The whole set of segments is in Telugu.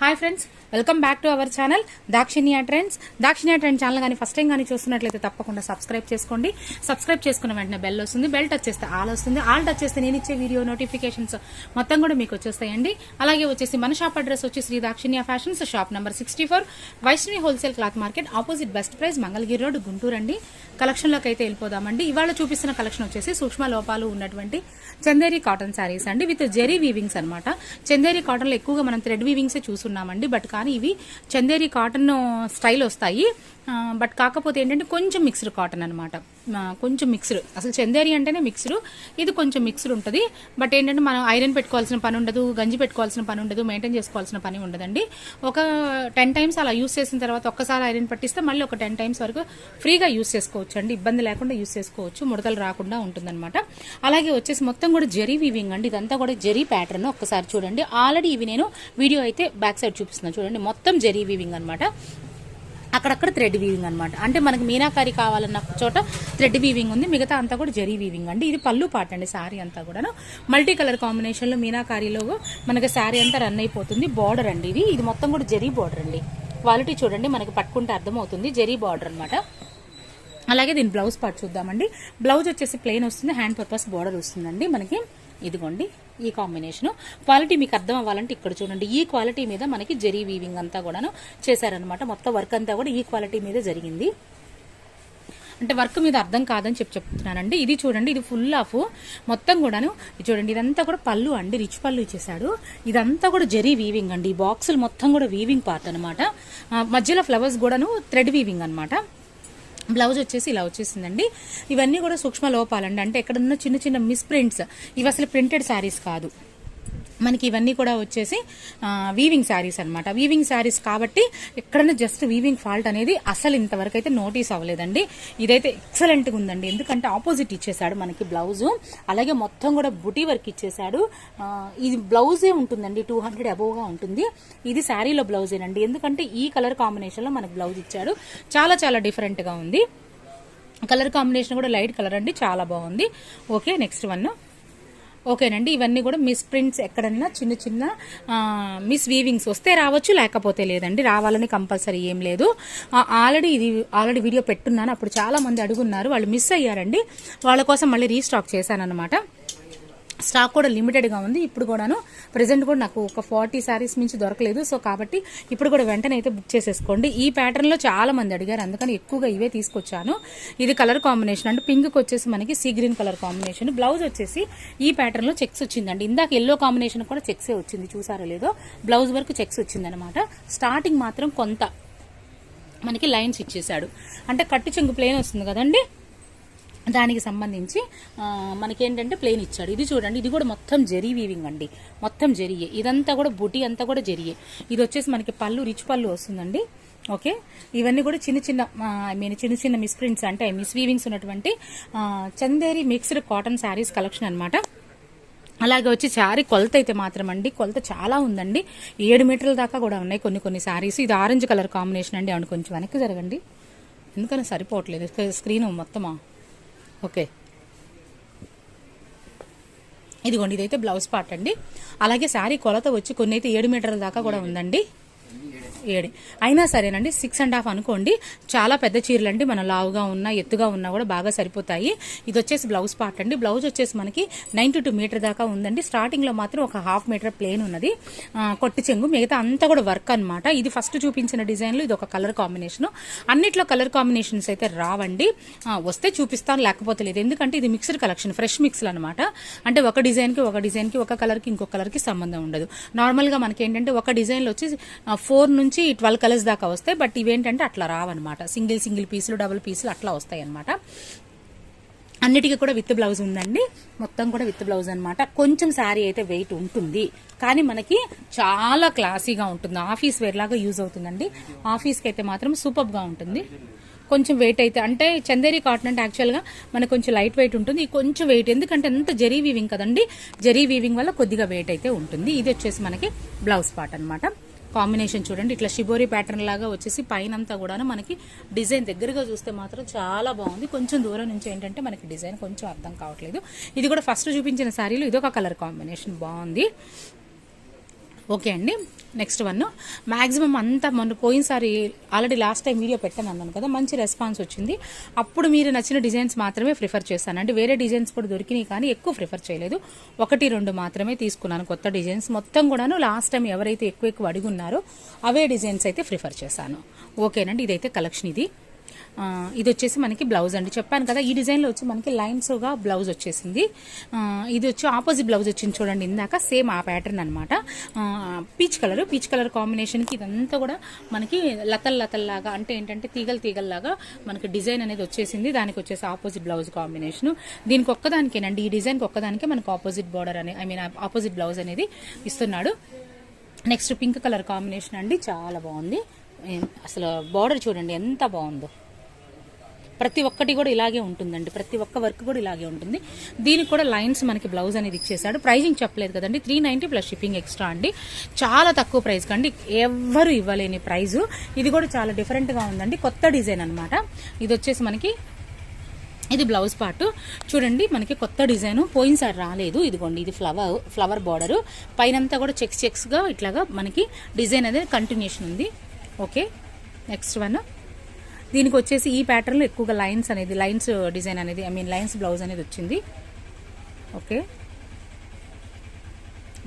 Hi friends welcome back to our channel Dakshinya trends Dakshinya trend channel కానీ ఫస్ట్ టైం కానీ చూస్తున్నట్లయితే తప్పకుండా సబ్స్క్రైబ్ చేసుకోండి. సబ్స్క్రైబ్ చేసుకున్న వెంటనే బెల్ వస్తుంది. బెల్ టచ్ చేస్తే ఆల్ వస్తుంది. ఆల్ టచ్ చేస్తే నేను ఇచ్చే వీడియో నోటిఫికేషన్స్ మొత్తం కూడా మీకు వచ్చేస్తాయండి. అలాగే వచ్చేసి మన షాప్ అడ్రస్ వచ్చి Shri Dakshinya fashions shop number sixty four Vaishnavi wholesale cloth market opposite best price Mangalagiri road Guntur అండి. కలెక్షన్లోకి అయితే వెళ్ళిపోదామండి. ఇవాళ చూపిస్తున్న కలెక్షన్ వచ్చేసి సూక్ష్మ లోపాలు ఉన్నటువంటి చందేరి కాటన్ శారీస్ అండి. విత్ జెరీ వీవింగ్స్ అనమాట చందేరి కాటన్లో ఎక్కువగా మనం థ్రెడ్ వీవింగ్సే చూస్తున్నామండి. బట్ కానీ ఇవి చందేరి కాటన్ స్టైల్ వస్తాయి. బట్ కాకపోతే ఏంటంటే కొంచెం మిక్స్డ్ కాటన్ అనమాట కొంచెం మిక్స్డ్. అసలు చందేరి అంటేనే మిక్స్డ్. ఇది కొంచెం మిక్స్డ్ ఉంటుంది. బట్ ఏంటంటే మనం ఐరన్ పెట్టుకోవాల్సిన పని ఉండదు గంజి పెట్టుకోవాల్సిన పని ఉండదు మెయింటైన్ చేసుకోవాల్సిన పని ఉండదండి. ఒక టెన్ టైమ్స్ అలా యూస్ చేసిన తర్వాత ఒక్కసారి ఐరన్ పట్టిస్తే మళ్ళీ ఒక టెన్ టైమ్స్ వరకు ఫ్రీగా యూస్ చేసుకోవచ్చు అండి ఇబ్బంది లేకుండా యూస్ చేసుకోవచ్చు. ముడతలు రాకుండా ఉంటుందన్నమాట. అలాగే వచ్చేసి మొత్తం కూడా జరీ వీవింగ్ అండి. ఇదంతా కూడా జరీ ప్యాటర్న్ ఒక్కసారి చూడండి. ఆల్రెడీ ఇవి నేను వీడియో అయితే బ్యాక్ సైడ్ చూపిస్తున్నాను చూడండి. మొత్తం జరీ వీవింగ్ అనమాట అక్కడక్కడ థ్రెడ్ వీవింగ్ అనమాట అంటే మనకి మీనాకారి కావాలన్న చోట థ్రెడ్ వీవింగ్ ఉంది మిగతా అంతా కూడా జరీ వీవింగ్ అండి. ఇది పళ్ళు పాట అండి శారీ అంతా కూడాను. మల్టీ కలర్ కాంబినేషన్లో మీనాకారిలో మనకి శారీ అంతా రన్ అయిపోతుంది. బార్డర్ అండి ఇది. ఇది మొత్తం కూడా జరీ బార్డర్ అండి. క్వాలిటీ చూడండి మనకి పట్టుకుంటే అర్థమవుతుంది. జరీ బార్డర్ అనమాట అలాగే దీని బ్లౌజ్ పార్ట్ చూద్దామండి. బ్లౌజ్ వచ్చేసి ప్లెయిన్ వస్తుంది. హ్యాండ్ పర్పస్ బార్డర్ వస్తుందండి మనకి. ఇదిగోండి. ఈ కాంబినేషను. క్వాలిటీ మీకు అర్థం అవ్వాలంటే ఇక్కడ చూడండి. ఈ క్వాలిటీ మీద మనకి జరీ వీవింగ్ అంతా కూడాను చేశారనమాట మొత్తం వర్క్ అంతా కూడా ఈ క్వాలిటీ మీద జరిగింది. అంటే వర్క్ మీద అర్థం కాదని చెప్పి చెప్తున్నానండి. ఇది చూడండి ఇది ఫుల్ ఆఫ్ మొత్తం కూడాను. ఇది చూడండి ఇదంతా కూడా పళ్ళు అండి రిచ్ పళ్ళు ఇచ్చేసాడు ఇదంతా కూడా జరీ వీవింగ్ అండి. ఈ బాక్సులు మొత్తం కూడా వీవింగ్ పార్ట్ అనమాట మధ్యలో ఫ్లవర్స్ కూడాను థ్రెడ్ వీవింగ్ అనమాట బ్లౌజ్ వచ్చేసి ఇలా వచ్చేసిందండి. ఇవన్నీ కూడా సూక్ష్మ లోపాలండి. అంటే ఎక్కడన్నా చిన్న చిన్న మిస్ ప్రింట్స్ ఇవి అసలు ప్రింటెడ్ శారీస్ కాదు. మనకి ఇవన్నీ కూడా వచ్చేసి వీవింగ్ శారీస్ అనమాట వీవింగ్ శారీస్ కాబట్టి ఎక్కడైనా జస్ట్ వీవింగ్ ఫాల్ట్ అనేది అసలు ఇంతవరకు అయితే నోటీస్ అవ్వలేదండి. ఇదైతే ఎక్సలెంట్గా ఉందండి. ఎందుకంటే ఆపోజిట్ ఇచ్చేసాడు మనకి బ్లౌజు అలాగే మొత్తం కూడా బుటీ వర్క్ ఇచ్చేసాడు. ఇది బ్లౌజే ఉంటుందండి టూ హండ్రెడ్ అబోవ్గా ఉంటుంది. ఇది శారీలో బ్లౌజేనండి ఎందుకంటే ఈ కలర్ కాంబినేషన్లో మనకు బ్లౌజ్ ఇచ్చాడు. చాలా చాలా డిఫరెంట్గా ఉంది. కలర్ కాంబినేషన్ కూడా లైట్ కలర్ అండి. చాలా బాగుంది. ఓకే నెక్స్ట్ వన్ ఓకేనండి ఇవన్నీ కూడా మిస్ ప్రింట్స్ ఎక్కడన్నా చిన్న చిన్న మిస్ వీవింగ్స్ వస్తే రావచ్చు లేకపోతే లేదండి రావాలని కంపల్సరీ ఏం లేదు. ఆల్రెడీ ఇది ఆల్రెడీ వీడియో పెట్టున్నాను అప్పుడు చాలా మంది అడుగున్నారు వాళ్ళు మిస్ అయ్యారండి. వాళ్ళ కోసం మళ్ళీ రీస్టాక్ చేశానన్నమాట. స్టాక్ కూడా లిమిటెడ్గా ఉంది. ఇప్పుడు కూడాను ప్రజెంట్ కూడా నాకు ఒక ఫార్టీ శారీస్ మించి దొరకలేదు. సో కాబట్టి ఇప్పుడు కూడా వెంటనే అయితే బుక్ చేసేసుకోండి. ఈ ప్యాటర్న్లో చాలా మంది అడిగారు. అందుకని ఎక్కువగా ఇవే తీసుకొచ్చాను. ఇది కలర్ కాంబినేషన్. అంటే పింక్ వచ్చేసి మనకి sea green colour combination. Blouse వచ్చేసి ఈ ప్యాటర్న్లో చెక్స్ వచ్చిందండి. ఇందాక ఎల్లో కాంబినేషన్ కూడా చెక్సే వచ్చింది. చూసారో లేదో? బ్లౌజ్ వరకు చెక్స్ వచ్చిందనమాట స్టార్టింగ్ మాత్రం కొంత మనకి లైన్స్ ఇచ్చేసాడు అంటే కట్టు చెంగు ప్లేన్ వస్తుంది కదండి? దానికి సంబంధించి మనకేంటంటే ప్లేన్ ఇచ్చాడు. ఇది చూడండి ఇది కూడా మొత్తం జరీ వీవింగ్ అండి. మొత్తం జరియే ఇదంతా కూడా బుటీ అంతా కూడా జరియే ఇది వచ్చేసి మనకి పళ్ళు రిచ్ పళ్ళు వస్తుందండి. ఓకే? ఇవన్నీ కూడా చిన్న చిన్న ఐ మీన్ చిన్న చిన్న మిస్ ప్రింట్స్ అంటే మిస్ వీవింగ్స్ ఉన్నటువంటి Chanderi mixed cotton saris collection అనమాట అలాగే వచ్చి శారీ కొలత అయితే మాత్రం అండి. కొలత చాలా ఉందండి. ఏడు మీటర్ల దాకా కూడా ఉన్నాయి కొన్ని కొన్ని శారీస్ ఇది ఆరెంజ్ కలర్ కాంబినేషన్ అండి. అవును కొంచెం వెనక్కి జరగండి. ఎందుకని సరిపోవట్లేదు. స్క్రీన్ మొత్తమా? ఓకే. ఇదిగోండి ఇదైతే బ్లౌజ్ పార్ట్ అండి. అలాగే శారీ కొలత వచ్చి కొన్ని అయితే ఏడు మీటర్ల దాకా కూడా ఉందండి. ఏడు. అయినా సరేనండి సిక్స్ అండ్ హాఫ్ అనుకోండి చాలా పెద్ద చీరలు అండి మన లావుగా ఉన్నా ఎత్తుగా ఉన్నా కూడా బాగా సరిపోతాయి. ఇది వచ్చేసి బ్లౌజ్ పార్ట్ అండి. బ్లౌజ్ వచ్చేసి మనకి నైన్ టు టూ మీటర్ దాకా ఉందండి. స్టార్టింగ్లో మాత్రం ఒక హాఫ్ మీటర్ ప్లేన్ ఉన్నది. కొట్టి చెంగు మిగతా అంతా కూడా వర్క్ అన్నమాట. ఇది ఫస్ట్ చూపించిన డిజైన్లో ఇది ఒక కలర్ కాంబినేషన్ అన్నిట్లో కలర్ కాంబినేషన్స్ అయితే రావండి. వస్తే చూపిస్తాను లేకపోతే లేదు. ఎందుకంటే ఇది మిక్స్డ్ కలెక్షన్ ఫ్రెష్ మిక్స్లు అనమాట అంటే ఒక డిజైన్కి ఒక డిజైన్కి ఒక కలర్కి ఇంకో ఇంకొక సంబంధం ఉండదు. నార్మల్గా మనకి ఏంటంటే ఒక డిజైన్లో వచ్చి ఫోర్ నుంచి ట్వెల్వ్ కలర్స్ దాకా వస్తాయి. బట్ ఇవేంటంటే అట్లా రావన్నమాట. సింగిల్ సింగిల్ పీసులు డబుల్ పీసులు అట్లా వస్తాయి అనమాట అన్నిటికీ కూడా విత్ బ్లౌజ్ ఉందండి. మొత్తం కూడా విత్ బ్లౌజ్ అనమాట కొంచెం శారీ అయితే వెయిట్ ఉంటుంది. కానీ మనకి చాలా క్లాసీగా ఉంటుంది. ఆఫీస్ వేర్ లాగా యూజ్ అవుతుందండి. ఆఫీస్కి అయితే మాత్రం సూపర్గా ఉంటుంది. కొంచెం వెయిట్ అయితే అంటే చందేరి కాటన్ అంటే యాక్చువల్గా మనకు కొంచెం లైట్ వెయిట్ ఉంటుంది. కొంచెం వెయిట్ ఎందుకంటే ఎంత జరీ వీవింగ్ కదండి. జరీ వీవింగ్ వల్ల కొద్దిగా వెయిట్ అయితే ఉంటుంది. ఇది వచ్చేసి మనకి బ్లౌజ్ పార్ట్ అనమాట కాంబినేషన్ చూడండి. ఇట్లా షిబోరి ప్యాటర్న్ లాగా వచ్చేసి పైన అంతా కూడా మనకి డిజైన్ దగ్గరగా చూస్తే మాత్రం చాలా బాగుంది. కొంచెం దూరం నుంచి ఏంటంటే మనకి డిజైన్ కొంచెం అర్థం కావట్లేదు. ఇది కూడా ఫస్ట్ చూపించిన శారీలో ఇదొక కలర్ కాంబినేషన్. బాగుంది. ఓకే అండి. Next one. మ్యాక్సిమం అంతా మొన్న పోయినసారి ఆల్రెడీ లాస్ట్ టైం వీడియో పెట్టాను అన్నాను కదా మంచి రెస్పాన్స్ వచ్చింది. అప్పుడు మీరు నచ్చిన డిజైన్స్ మాత్రమే ప్రిఫర్ చేశాను. అంటే వేరే డిజైన్స్ కూడా దొరికినాయి కానీ ఎక్కువ ప్రిఫర్ చేయలేదు. ఒకటి రెండు మాత్రమే తీసుకున్నాను కొత్త డిజైన్స్. మొత్తం కూడాను లాస్ట్ టైం ఎవరైతే ఎక్కువ ఎక్కువ అడిగి ఉన్నారో అవే డిజైన్స్ అయితే ప్రిఫర్ చేశాను. ఓకేనండి ఇదైతే కలెక్షన్ ఇది. ఇది వచ్చేసి మనకి బ్లౌజ్ అండి. చెప్పాను కదా ఈ డిజైన్లో వచ్చి మనకి లైన్స్గా బ్లౌజ్ వచ్చేసింది. ఇది వచ్చి ఆపోజిట్ బ్లౌజ్ వచ్చింది చూడండి ఇందాక సేమ్ ఆ ప్యాటర్న్ అనమాట పీచ్ కలర్ పీచ్ కలర్ కాంబినేషన్కి ఇదంతా కూడా మనకి లతల్ లతల్లాగా అంటే ఏంటంటే తీగలు తీగల్లాగా మనకి డిజైన్ అనేది వచ్చేసింది. దానికి వచ్చేసి ఆపోజిట్ బ్లౌజ్ కాంబినేషన్. దీనికి ఒక్కదానికేనండి ఈ డిజైన్కి ఒక్కదానికే మనకి ఆపోజిట్ బార్డర్ అనే ఐ మీన్ ఆపోజిట్ బ్లౌజ్ అనేది ఇస్తున్నాడు. నెక్స్ట్ పింక్ కలర్ కాంబినేషన్ అండి చాలా బాగుంది. అసలు బార్డర్ చూడండి ఎంత బాగుందో. ప్రతి ఒక్కటి కూడా ఇలాగే ఉంటుందండి. ప్రతి ఒక్క వర్క్ కూడా ఇలాగే ఉంటుంది. దీనికి కూడా లైన్స్ మనకి బ్లౌజ్ అనేది ఇచ్చేసాడు ప్రైజింగ్ చెప్పలేదు కదండి. Three ninety plus shipping extra అండి. చాలా తక్కువ ప్రైస్ కండి. ఎవ్వరు ఇవ్వలేని ప్రైజు ఇది కూడా చాలా డిఫరెంట్గా ఉందండి. కొత్త డిజైన్ అనమాట ఇది వచ్చేసి మనకి ఇది బ్లౌజ్ పార్ట్ చూడండి మనకి కొత్త డిజైన్ పోయినసారి రాలేదు. ఇదిగోండి ఇది ఫ్లవర్ ఫ్లవర్ బార్డరు పైనంతా కూడా చెక్స్ చెక్స్గా ఇట్లాగా మనకి డిజైన్ అనేది కంటిన్యూషన్ ఉంది. ఓకే నెక్స్ట్ వన్ దీనికి వచ్చేసి ఈ ప్యాటర్న్లో ఎక్కువగా లైన్స్ అనేది లైన్స్ డిజైన్ అనేది ఐ మీన్ లైన్స్ బ్లౌజ్ అనేది వచ్చింది. ఓకే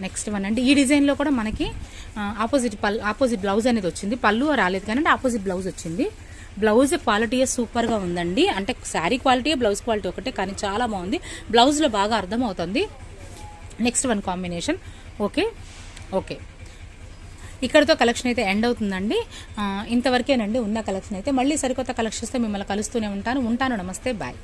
నెక్స్ట్ వన్ అండి. ఈ డిజైన్లో కూడా మనకి ఆపోజిట్ పల్ ఆపోజిట్ బ్లౌజ్ అనేది వచ్చింది. పళ్ళు రాలేదు కానీ అంటే ఆపోజిట్ బ్లౌజ్ వచ్చింది. బ్లౌజ్ క్వాలిటీ సూపర్గా ఉందండి. అంటే శారీ క్వాలిటీ బ్లౌజ్ క్వాలిటీ ఒకటే కానీ చాలా బాగుంది. బ్లౌజ్లో బాగా అర్థమవుతుంది. Next one combination okay okay. ఇక్కడతో కలెక్షన్ అయితే ఎండ్ అవుతుందండి. ఇంతవరకేనండి ఉన్న కలెక్షన్ అయితే. మళ్ళీ సరికొత్త కలెక్షన్స్తో మిమ్మల్ని కలుస్తూనే ఉంటాను. ఉంటాను. నమస్తే. బాయ్